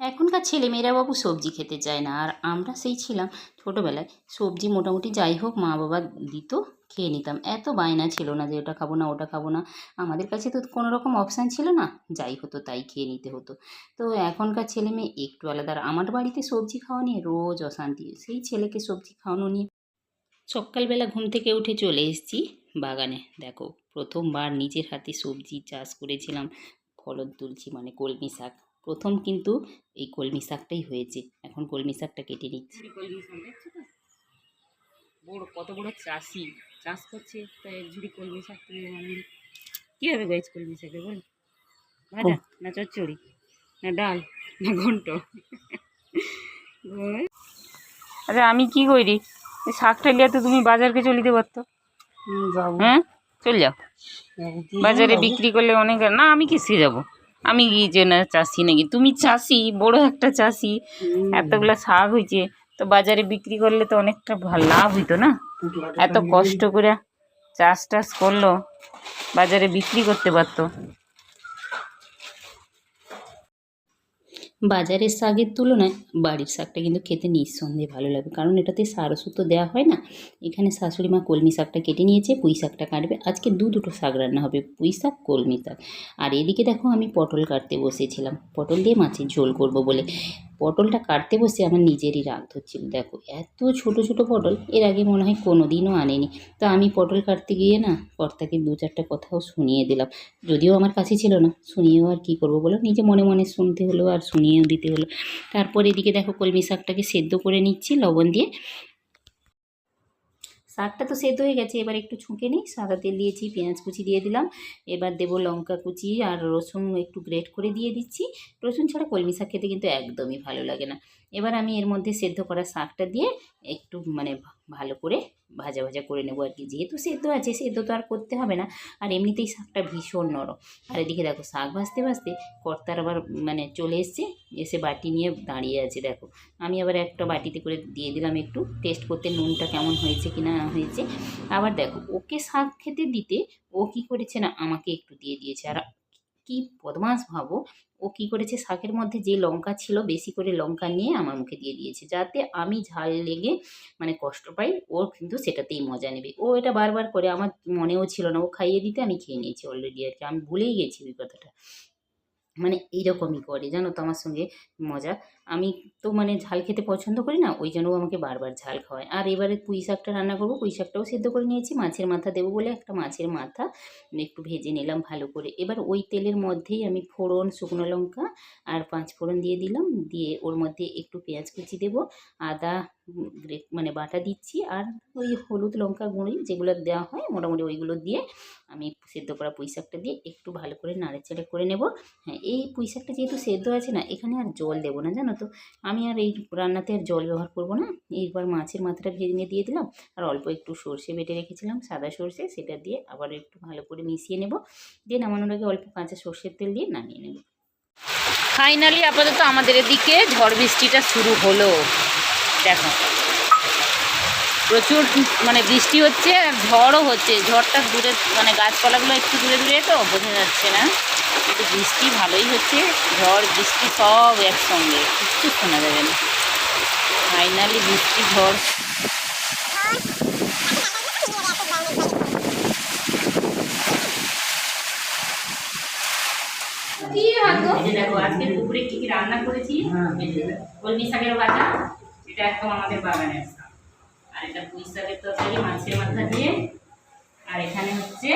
এখনকার ছেলেমেয়েরা বাবু সবজি খেতে চায় না, আর আমরা সেই ছিলাম ছোটোবেলায়। সবজি মোটামুটি যাই হোক, মা বাবা দিত, খেয়ে নিতাম। এত বায়না ছিল না যে ওটা খাব না, ওটা খাব না। আমাদের কাছে তো কোনো রকম অপশান ছিল না, যাই হতো তাই খেয়ে নিতে হতো। তো এখনকার ছেলে মেয়ে একটু আলাদা, আর আমার বাড়িতে সবজি খাওয়া নিয়ে রোজ অশান্তি। সেই ছেলেকে সবজি খাওয়ানো নিয়ে সকালবেলা ঘুম থেকে উঠে চলে এসেছি বাগানে। দেখো, প্রথমবার নিজের হাতে সবজি চাষ করেছিলাম। ফলন তুলছি মানে কলমি শাক। প্রথম কিন্তু এই কলমি শাকটাই হয়েছে। এখন কলমি শাকটা কেটে নিচ্ছি। কলমি শাক দেখছ তো? বড় কত বড় চাষি। চাষ করছে তো এক ঝুড়ি কলমি শাক তুলে মানে কীভাবে গাইছ কলমি শাকে বল? ভাজা না চচ্চড়ি না ডাল না ঘন্ট। আচ্ছা আমি কি করি শাকটা লিয়ে তো তুমি বাজারকে চলিতে পারতো। হ্যাঁ? চল যাও। বাজারে বিক্রি করলে অনেক না আমি কিসে যাব। আমি যে না চাষি নাকি? তুমি চাষি বড় একটা চাষি। এতগুলো শাক হয়েছে তো বাজারে বিক্রি করলে তো অনেকটা লাভ হইতো না? এত কষ্ট করে চাষ টাস করল বাজারে বিক্রি করতে পারতো। বাজারের শাকের তুলনায় বাড়ির শাকটা কিন্তু খেতে নিঃসন্দেহে ভালো লাগবে কারণ এটাতে সার ওষুধ তো দেওয়া হয় না। এখানে শাশুড়ি মা কলমি শাকটা কেটে নিয়েছে, পুঁই শাকটা কাটবে। আজকে দু দুটো শাক রান্না হবে, পুঁই শাক, কলমি শাক। আর এদিকে দেখো আমি পটল কাটতে বসেছিলাম। পটল দিয়ে মাছের ঝোল করব বলে। পটলটা কাটতে বসে আমার নিজেরই রাগ ধরছিল। দেখো, এত ছোট ছোট পটল, এর আগে মনে হয় কোনো দিনও আনেনি। তো আমি পটল কাটতে গিয়ে না কর্তাকে দু চারটা কথাও শুনিয়ে দিলাম। যদিও আমার কাছে ছিল না, শুনিয়েও আর কি করব বলো? নিজে মনে মনে শুনতে হলো আর শুনিয়েও দিতে হলো। তারপর এদিকে দেখো কলমি শাকটাকে সেদ্ধ করে নিচ্ছি লবণ দিয়ে। শাকটা তো সেদ্ধ হয়ে গেছে, এবার একটু ছুঁকে নিই। সাদা তেল দিয়েছি, পেঁয়াজ কুচি দিয়ে দিলাম। এবার দেব লঙ্কা কুচি আর রসুন একটু গ্রেট করে দিয়ে দিচ্ছি। রসুন ছাড়া কলমি শাক খেতে কিন্তু একদমই ভালো লাগে না। এবার আমি এর মধ্যে সেদ্ধ করা শাকটা দিয়ে একটু মানে ভালো করে ভাজা ভাজা করে নেব আর কি। যেহেতু সেদ্ধ আছে, সেদ্ধ তো আর করতে হবে না। আর এমনিতেই শাকটা ভীষণ নরম। আর এদিকে দেখো, শাক ভাজতে ভাজতে কর্তার আবার মানে চলে এসছে, এসে বাটি নিয়ে দাঁড়িয়ে আছে, দেখো। আমি আবার একটা বাটিতে করে দিয়ে দিলাম একটু, টেস্ট করতে নুনটা কেমন হয়েছে কি না হয়েছে। আবার দেখো, ওকে শাক খেতে দিতে ও কি করেছে না, আমাকে একটু দিয়ে দিয়েছে। আর কি বদমাস ভাবো? ও কি করেছে? শাকের মধ্যে যে লঙ্কা ছিল, বেশি করে লঙ্কা নিয়ে আমার মুখে দিয়ে দিয়েছে, যাতে আমি ঝাল লেগে মানে কষ্ট পাই, ও কিন্তু সেটাতেই মজা নেবে। ও এটা বারবার করে, আমার মনেও ছিল না, ও খাইয়ে দিতে আমি খেয়ে নিয়েছি অলরেডি আর কি। আমি ভুলেই গেছি ওই কথাটা। মানে এইরকমই করে, জানো তো আমার সঙ্গে মজা। আমি তো মানে ঝাল খেতে পছন্দ করি না, ওই জন্য আমাকে বারবার ঝাল খাওয়ায়। আর এবারে পুঁই শাকটা রান্না করব, পুঁই শাকটাও সেদ্ধ করে নিয়েছি, মাছের মাথা দেবো বলে একটা মাছের মাথা একটু ভেজে নিলাম ভালো করে। এবার ওই তেলের মধ্যেই আমি ফোড়ন, শুকনো লঙ্কা আর পাঁচ ফোড়ন দিয়ে দিলাম, দিয়ে ওর মধ্যে একটু পেঁয়াজ কুচি দেবো, আদা উম, গ্রে- মানে বাটা দিচ্ছি আর ওই হলুদ লঙ্কা গুঁড়ি যেগুলো দেওয়া হয় মোটামুটি ওইগুলো দিয়ে আমি সেদ্ধ করা পুঁই শাকটা দিয়ে একটু ভালো করে নাড়াচাড়া করে নেব। হ্যাঁ এই পুঁই শাকটা যেহেতু সেদ্ধ আছে না এখানে আর জল দেবো না জানো তো। আমি আর এই রান্নাতে আর জল ব্যবহার করব না। এইবার মাছের মাথাটা ভেঙে দিয়ে দিলাম আর অল্প একটু সর্ষে বেটে রেখেছিলাম সাদা সর্ষে সেটা দিয়ে আবার একটু ভালো করে মিশিয়ে নেব। দিয়ে নামানোর আগে অল্প কাঁচা সর্ষের তেল দিয়ে নামিয়ে নেব। ফাইনালি আপাতত আমাদের এদিকে ঝড় বৃষ্টিটা শুরু হলো। দেখো। প্রচুর মানে বৃষ্টি হচ্ছে আর ঝড়ও হচ্ছে। ঝড়টা দূরে মানে গাছপালাগুলো একটু দূরে দূরে তো বোঝা যাচ্ছে না। কিন্তু বৃষ্টি ভালোই হচ্ছে ঝড় বৃষ্টি সব একসঙ্গে কিচ্ছু শোনা যাবে না। ফাইনালি বৃষ্টি ঝড়। দেখো আজকে দুপুরে কি কি রান্না করেছি? এই কলমি শাকের ভাজা এটা একদম আমাদের বাগানের শাক আর এটা পুঁই শাকের তরকারি মাছের মাথা দিয়ে। আর এখানে হচ্ছে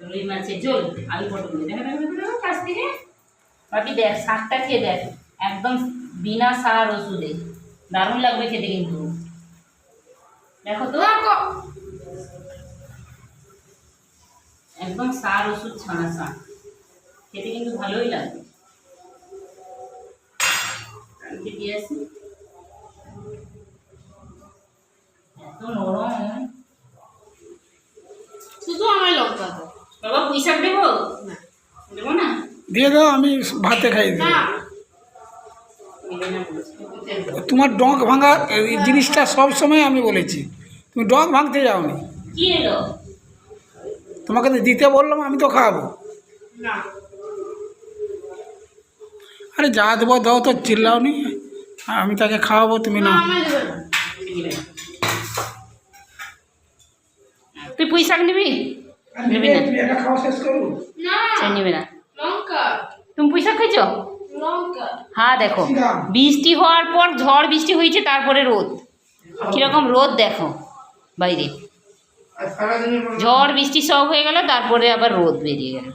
রুই মাছের ঝোল আলু পটল দিয়ে। দেখো কাছ থেকে। বাকি দেখ শাকটা খেয়ে দেখ। একদম বিনা সার ওষুধে। দারুণ লাগবে খেতে কিন্তু। দেখো তো। একদম সার ওষুধ ছাড়া শাক। খেতে কিন্তু ভালোই লাগবে। দিয়ে আসি এত নরম শুধু আমার লঙ্কা দাও বাবা পুঁই শাক দেবো দেবো না। দিয়ে দাও আমি ভাতে খাই দিই। তোমার ডঁক ভাঙা এই জিনিসটা সব সময় আমি বলেছি। তুমি ডঁক ভাঙতে যাওনি। কি এলো? তোমাকে তো দিতে বললাম আমি তো খাওয়াবো আরে যা দেবো দাও তো চিল্লাও নি আমি তাকে খাওয়াবো তুমি না। পুঁই শাক নিবি নিবি না? এটা খাওয়া শেষ করব না নিবি না। তুমি পুঁই শাক খাইছ হ্যাঁ দেখো। বৃষ্টি হওয়ার পর ঝড় বৃষ্টি হয়েছে তারপরে রোদ। কীরকম রোদ দেখো বাইরে। ঝড় বৃষ্টি সব হয়ে গেল তারপরে আবার রোদ বেরিয়ে গেল।